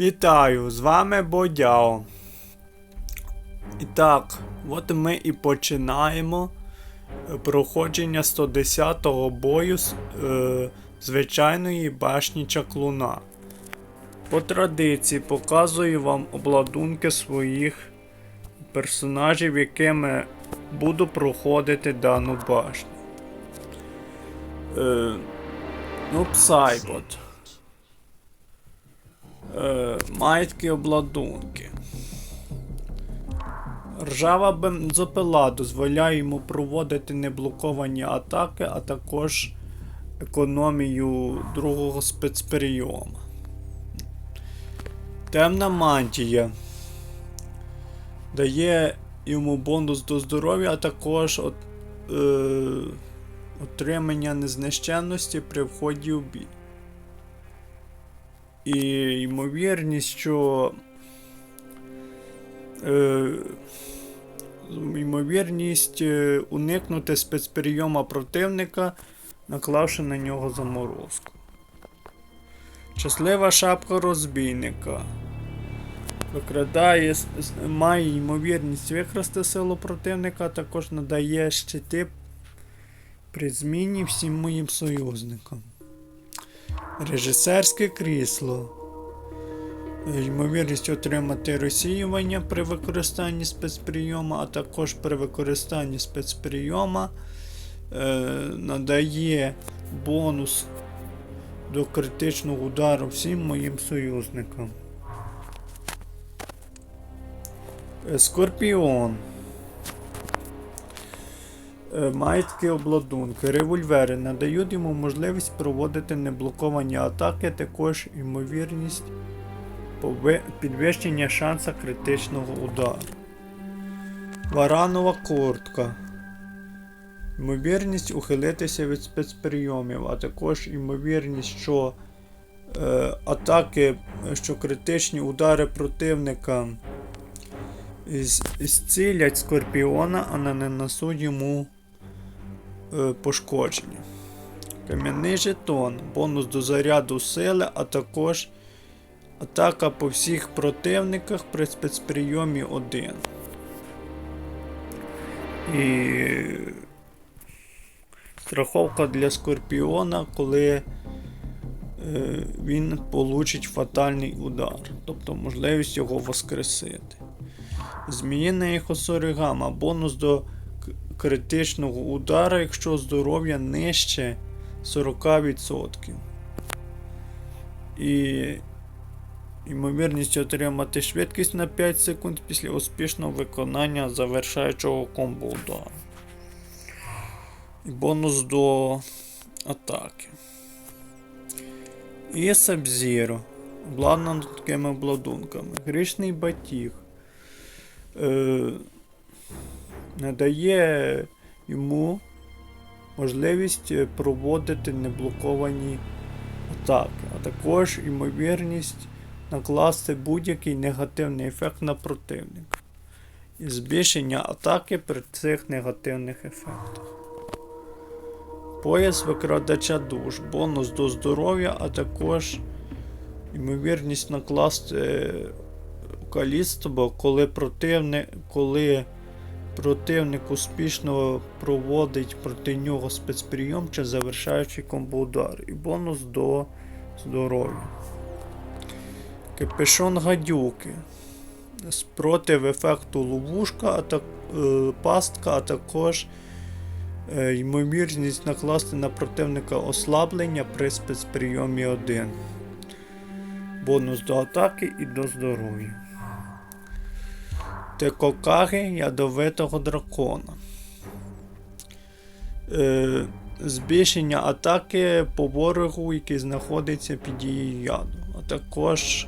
Вітаю, з вами Бодяо. І так, от ми і починаємо е, проходження 110-го бою з е, звичайної башні чаклуна. По традиції показую вам обладунки своїх персонажів, якими буду проходити дану башню. Е, ну, Псайбот. Е, маєтки обладунки. Ржава бензопила дозволяє йому проводити неблоковані атаки, а також економію другого спецперіома. Темна мантія дає йому бонус до здоров'я, а також от, е, отримання незнищенності при вході у бій. І ймовірність, що. Е, ймовірність е, уникнути спецперейома противника, наклавши на нього заморозку. Щаслива шапка розбійника. Викрадає, має ймовірність викрасти силу противника, а також надає щити при зміні всім моїм союзникам. Режисерське крісло. Ймовірність отримати розсіювання при використанні спецприйома, а також при використанні спецприйома е, надає бонус до критичного удару всім моїм союзникам. Е, Скорпіон. Е, Маєтки обладунки. Револьвери надають йому можливість проводити неблоковані атаки, також ймовірність підвищення шанса критичного удару. Варанова куртка. Ймовірність ухилитися від спецприйомів, а також ймовірність, що е, атаки, що критичні удари противника зцілять скорпіона, а не нанесуть йому пошкодження. Кам'яний жетон, бонус до заряду сили, а також атака по всіх противниках при спецприйомі 1. І страховка для скорпіона, коли е, він получить фатальний удар, тобто можливість його воскресити. Зміїна ехосоригама. Бонус до критичного удара, якщо здоров'я нижче 40%. І ймовірність отримати швидкість на 5 секунд після успішного виконання завершаючого комбо удару. І бонус до атаки. І Sub-Zero. Обладнано такими обладунками. Грішний батіг. Е, надає йому можливість проводити неблоковані атаки, а також ймовірність накласти будь-який негативний ефект на противника. І збільшення атаки при цих негативних ефектах. Пояс викрадача душ, бонус до здоров'я, а також ймовірність накласти е, каліцтво, коли противник, коли противник успішно проводить проти нього спецприйом чи завершаючий комбо-удар. І бонус до здоров'я. Капюшон гадюки. Спротив ефекту ловушка, а так, е, пастка, а також е, ймовірність накласти на противника ослаблення при спецприйомі 1. Бонус до атаки і до здоров'я. Текокаги ядовитого дракона. Е, збільшення атаки по ворогу, який знаходиться під дією яду, а також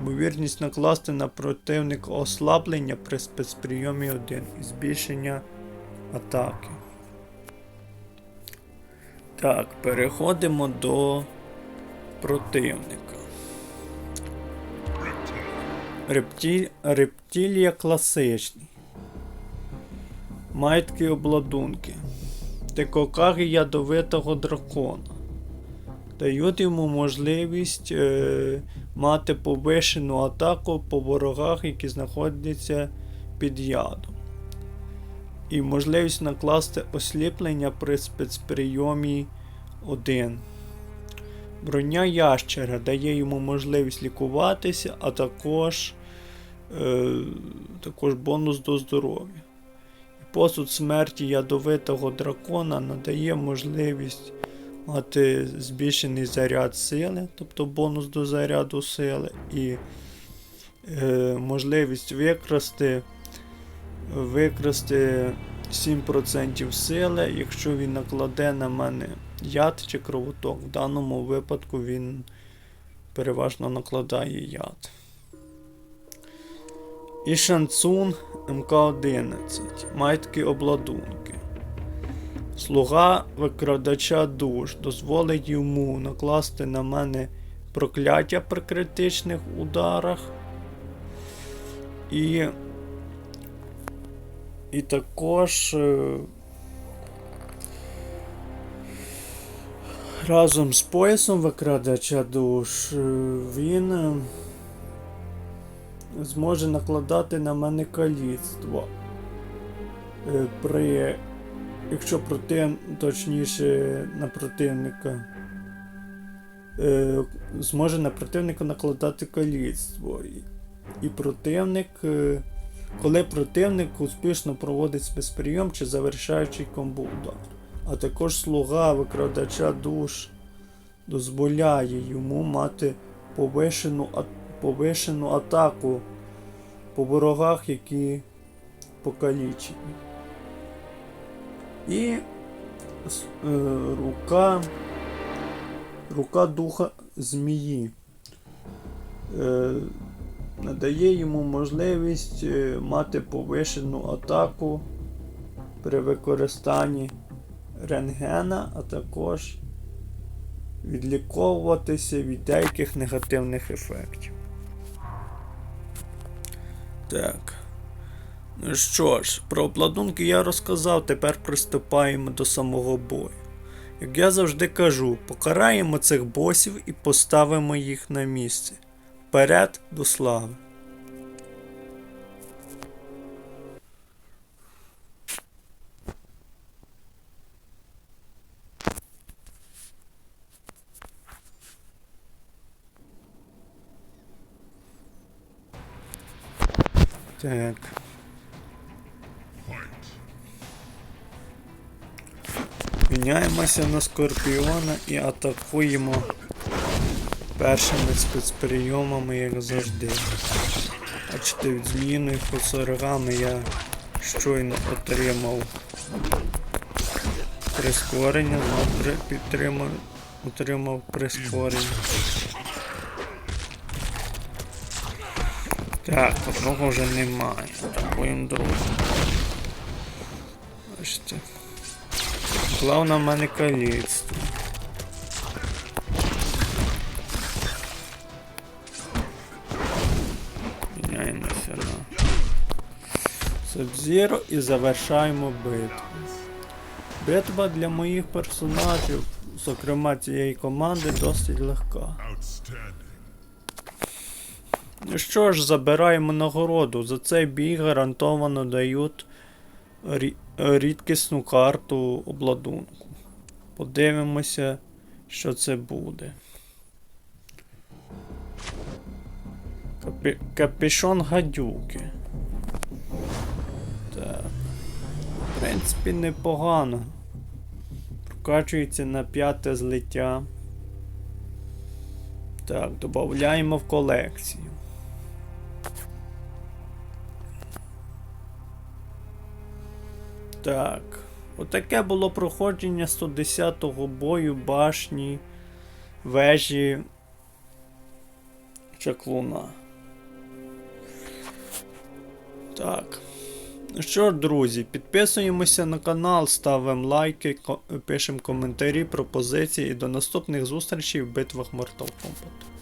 ймовірність накласти на противника ослаблення при спецприйомі 1 і збільшення атаки. Так, переходимо до противника. Рептіль... Рептилія класичний. Маєтки обладунки. Текокаги ядовитого дракона. дають йому можливість е, мати повишену атаку по ворогах, які знаходяться під ядом. І можливість накласти осліплення при спецприйомі 1. Броня ящера дає йому можливість лікуватися, а також, е, також бонус до здоров'я. Посуд смерті ядовитого дракона надає можливість мати збільшений заряд сили, тобто бонус до заряду сили, і е, можливість викрасти, викрасти 7% сили, якщо він накладе на мене яд чи кровоток. В даному випадку він переважно накладає яд. І Шанцун МК-11. Має такі обладунки. Слуга викрадача душ дозволить йому накласти на мене прокляття при критичних ударах. І. І також. е, Разом з поясом викрадача душ е, він е, зможе накладати на мене каліцтво. Е, При якщо против, точніше на противника, е, зможе на противника накладати каліцтво. І, противник, е, коли противник успішно проводить спецприйом чи завершаючий комбо удар. А також слуга викрадача душ дозволяє йому мати повишену, а- повишену атаку по ворогах, які покалічені. І е, рука, рука духа змії е, надає йому можливість е, мати повишену атаку при використанні рентгена, а також відліковуватися від деяких негативних ефектів. Так. Ну що ж, про обладунки я розказав, тепер приступаємо до самого бою. Як я завжди кажу, покараємо цих босів і поставимо їх на місце. Вперед до слави. Так. Міняємося на Скорпіона і атакуємо першими спецприйомами, як завжди. Бачите, від зміїної фосоригами я щойно отримав прискорення, отримав прискорення. Так, одного вже немає. Атакуємо другого. Бачите. Главное в мене каліцтво. Міняємося на Сабзіро і завершаємо битву. Битва для моїх персонажів, зокрема цієї команди, досить легка. Що ж, забираємо нагороду. За цей бій гарантовано дають рідкісну карту обладунку. Подивимося, що це буде. Капі... Капішон гадюки. Так. В принципі, непогано. Прокачується на п'яте злиття. Так, додаємо в колекцію. Так. Отаке було проходження 110-го бою башні вежі Чаклуна. Так. Ну що ж, друзі, підписуємося на канал, ставимо лайки, пишемо коментарі, пропозиції і до наступних зустрічей в битвах Mortal Kombat.